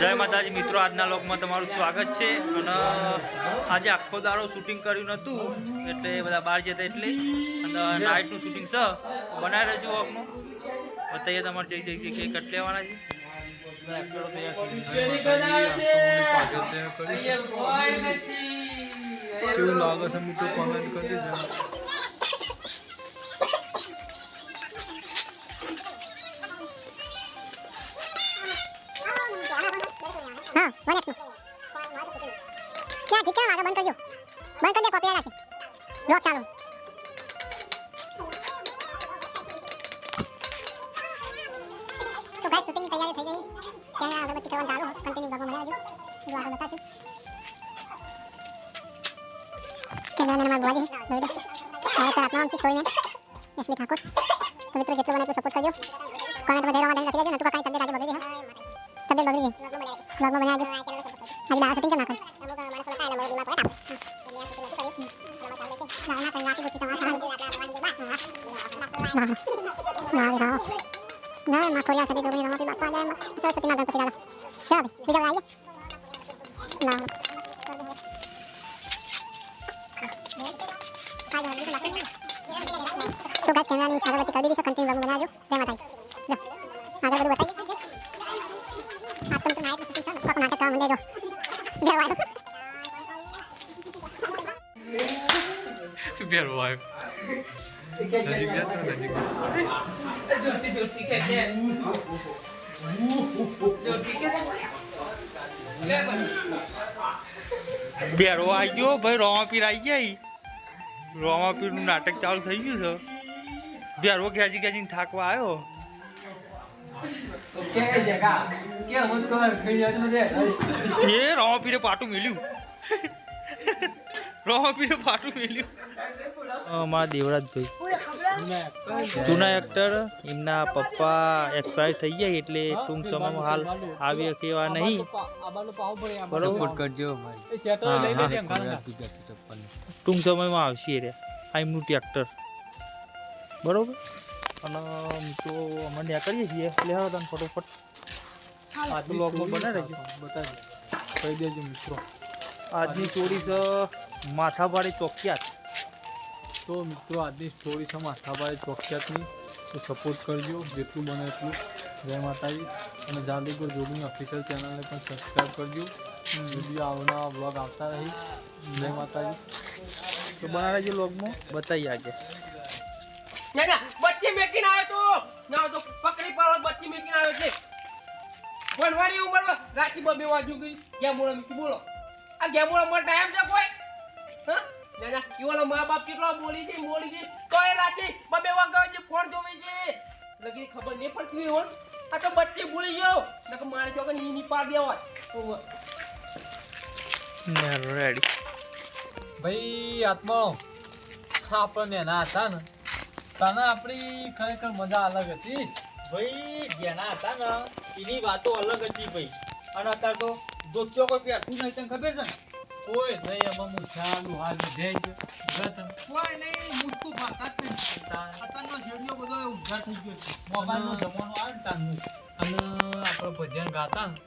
જય માતાજી. મિત્રો, આજના લોકમાં તમારું સ્વાગત છે. અને આજે આખો દાડો શૂટિંગ કર્યું નહોતું. એટલે બધા બહાર જતા એટલે. અને નાઇટનું શૂટિંગ છે. બનાવી રહેજો વોકનું બતાવીએ તમારે જઈ જઈ જઈ કટ લેવાના છે. કેવું લાગે છે, મિત્રો કોમેન્ટ કરી દેજો. બંધ કરી દે કોપી આલા છે લોક ચાલુ તો ગાઈસ શૂટિંગની તૈયારી થઈ ગઈ ત્યાં અગરબત્તી કરવાનું ચાલુ કન્ટિન્યુ ભાગમાં મળ્યા જો આગળ બતાવશું કેમેરામેન અમારા ગોવાજી જોઈ દે ડાયરેક્ટર આપના નામ છે સ્ટોરીમેન એસબી ઠાકોર તો મિત્રો જેટલું બને એટલું સપોર્ટ કરજો કોમેન્ટ વધારવા ના માં કોરિયા સદી જોગણી રમા પી બાપા જાય સરસ્વતી માં ગણપતિ દાદા ચાલ બીજા આવીએ ના તો ગાઈસ કેમેરાની આગળવર્તી કરી દીધી છે કન્ટિન્યુ બ્લોગ બનાવજો જય માતાજી લો જા. બેરો આવી ગયો ભાઈ રોમાપીર આવી ગયા. રોમાપીરનું નાટક ચાલુ થઈ ગયું છે. બેરો ખેંચી ખેંચીને થાકવા આવ્યો. એ રોમાપીરે પાટું મેલ્યું. રોમાપીરે પાટું મેલ્યું. અમારા દેવરાજભાઈ જૂના એક્ટર એમના પપ્પા એક્સપાયર થઈ ગયા એટલે ટૂંક સમયમાં હાલ આવી કેવા નહીં. બરોબર સપોર્ટ કરજો ટૂંક સમયમાં આવશે રે. આ એમનું ટ્રેક્ટર બરોબર? અને તો અમે ત્યાં કરીએ છીએ. એટલે તમે તને ફટોફટ. આ તો બ્લોગમાં બને રહેજો બતાવી કહી દેજો મિત્રો. આજની ચોરી છે માથાભારે ચોકિયાત તો મિત્રો, આજની સ્ટોરી છે માથાભાઈ ચોકિયાતની તો સપોર્ટ કરજો, જેટલું બને એટલું. જય માતાજી. અને જાદુગર જોગની ઓફિશિયલ ચેનલને પણ સબસ્ક્રાઈબ કરજો. વીડિયો આવનારા બ્લોગ આવતા રહી. જય માતાજી. તો બના રહેજો બ્લોગમાં બતાવી આગે ના ના બચ્ચી મેકીને આવ્યો તો. ના, તો પકડી પાડો બચ્ચી મેકીને આવ્યો એટલે વનવાડી ઉંમરમાં રાતી બબે વાજુ ગઈ ગેમોળા મીઠી બોલો. આ ગેમોળા માં ટાઈમ છે કોઈ? હા? ના ના ઈવાળો મા બાપ કેટલો બોલી છે બોલી છે? તોય રાતે બબે વાગ્યા છે ફોન જોવે છે. લગી ખબર નહીં પડતી હોય હોન. આ તો બચ્ચી ભૂલી ગયો. નકર મારી ચોકે ની ની પાડ દેવાય. ના રેડી ભાઈ આત્મા આપણને એના હતા ને તને આપણી ખરેખર મજા અલગ હતી. ભાઈ જેના હતા ને એની વાતો અલગ હતી ભાઈ. અને અત્યારે તો દોસ્તો કોઈ પેઠું નહીં તને ખબર છે ને? કોઈ નહીં હું ચાલુ હાલ ગત કોઈ નહીં મુસ્કુ ભાતા જ નહીં અત્યારનો શેડિયો બધો ઉદ્ધાર થઈ ગયો છે. મોબાઈલનો જમાનો આવે ને તારનો અને આપણે ભજન ગાતા ને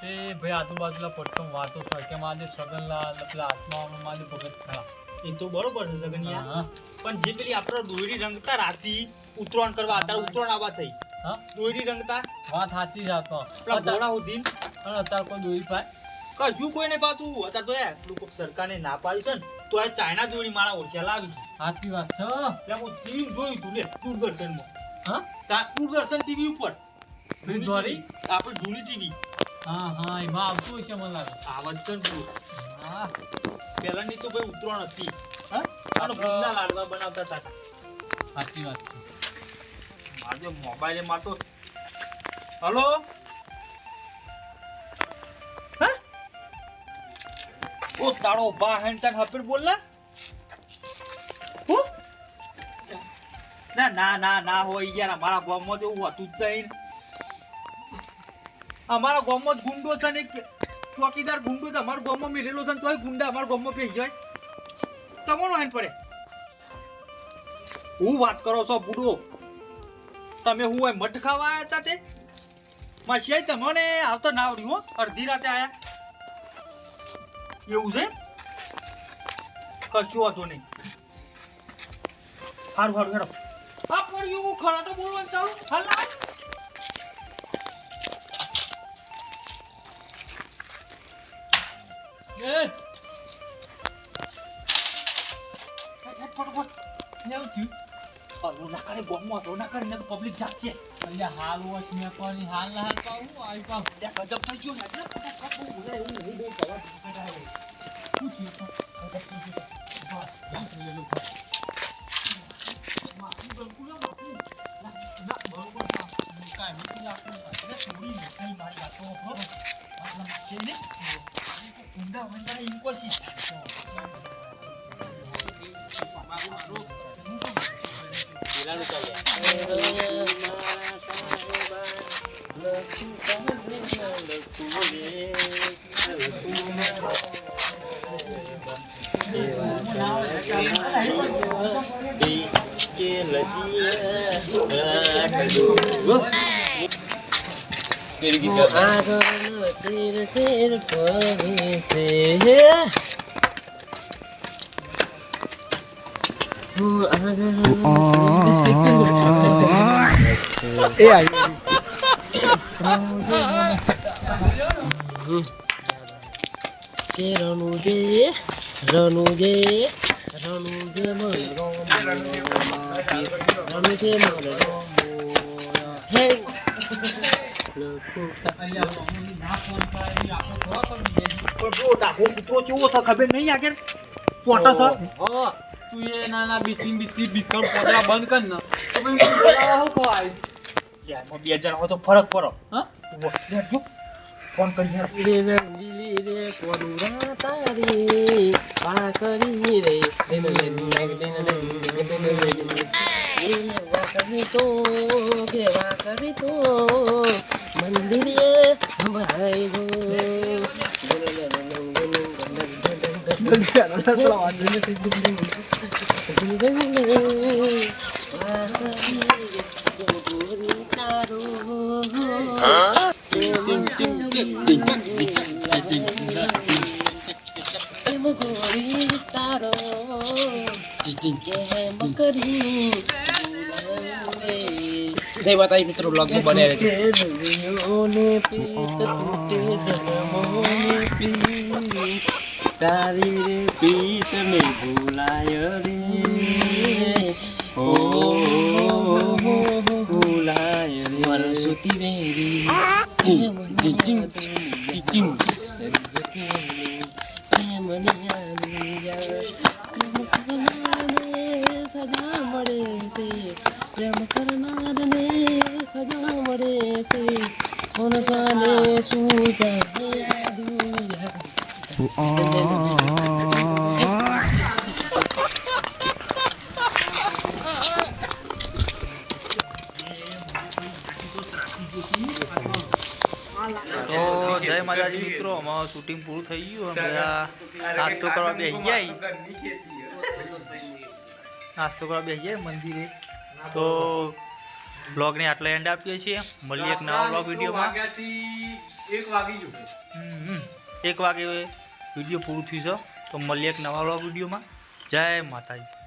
તે ભાઈ આજુબાજુલા પટ્ટમ વાતો થાય કે મારે સગનલાલ પેલા આત્મા મારે ભગત ખરા એ તો બરોબર છે જગન્યા. હા પણ જે પેલી આપણે દોયડી રંગતા રાતી ઉત્તરાયણ કરવા અત્યારે ઉત્તરાયણ આવવા થઈ. હા? દોયડી રંગતા? વાત સાચી જ આપણે પેલા ઘોડા સુધી અને અત્યારે કોઈ દોરી પાય કશું કોઈ નહીં પાતું? અત્યારે તો લોકો સરકારને ના પાડી છે ને તો આ ચાઇના જોડી મારા ઓછા લાવી સાચી વાત છે. એટલે હું ટીવી જોયું તું લે દૂરદર્શનમાં હા? તા- દૂરદર્શન ટીવી ઉપર. દોરી? આપણે જૂની ટીવી હા હા એમાં આવતું હશે મને લાગે. આવત છે ને. હા. પહેલાની તો ભાઈ ઉતરણ હતી. હા? અને ભૂંડા લાડવા બનાવતા હતા. સાચી વાત છે. મારે મોબાઈલે મારતો. હલો? ઓ તારો બા હેન તન હપીર બોલ ને હું? ના ના ના ના હોય યાર અમારા ગામમાં તો એવું હતું જ નહીં. અમારા ગામમાં ગુંડો છે ને ચોકીદાર ગુંડો તો અમારા ગામમાં મેલેલો છે તોય ગુંડા અમારા ગામમાં પેઈ જાય. તમારો હેન પડે. હું વાત કરો છો, બુડો? તમે હું મઠ ખાવા આવ્યા હતા તે? માસી તમને આવતો ના આવડ્યું હો, અડધી રાતે આયા. એવું છે? કશું વાંધો નહીં. સારું સારું હેડો. આ પડ્યું ખરાટો બોલવાનું ચાલુ. હાલ. ના કરે ગોમમાં તો ના કરે ને તો પબ્લિક જાગશે એટલે હાલ વોચ મેં પણ હાલ ના હાલ પાવું આવી પાવ ત્યાં ગજબ થઈ ગયું ને એટલે બહુ બોલાય એવું નહીં, બેઠા છે. શું તો? ગજબ થઈ ગયું. બસ, થઈ ગયેલું. માથું ગળકું લે, માથું. ના, ના, બરોબર. કાંઈ નથી લાગતું. એટલે થોડી મીઠાઈ મારી વાતો. આટલા છે ને? ઊંડા ઊંડા ઈ મારું કે રણું જે રણું જે રણું જે મન રણું જે મન હે પણ જો ડાઘો કૂતરો કેવો છે ખબર નહીં આગળ પોટા સર ઓ તું એ નાના બીચી બીચી બીકણ પોદરા બંધ કર ને તો પછી તું બોલાવા શું ખવાય યાર બે જણા હોય તો ફરક પડો હા જો ફોન કરી રે રંગીલી રે કોરુરા તારી વાસરી રે દિન દિન દિન દિન દિન દિન દિન એ વાસરી તો કે વાસરી તો મંદિરે ભરાઈ ગો જય માતાજી મિત્રો બ્લોગ બને તારી રે પીત મે ભૂલાય રે. ઓ ભૂલાય રે. વરસુતી વેરી. સદા અમારું શૂટિંગ પૂરું થઈ ગયું. બધા નાસ્તો કરવા બેસી ગયા નાસ્તો કરવા બેસી ગયા મંદિરે. તો બ્લોગને આટલા એન્ડ આપીએ છીએ. મળીએ એક નવા બ્લોગ વિડીયોમાં. એક વાગી ગયું. એક વાગે વીડિયો પૂરું થયું છે. તો મળીએ એક નવા બ્લોગ વિડીયોમાં. જય માતાજી.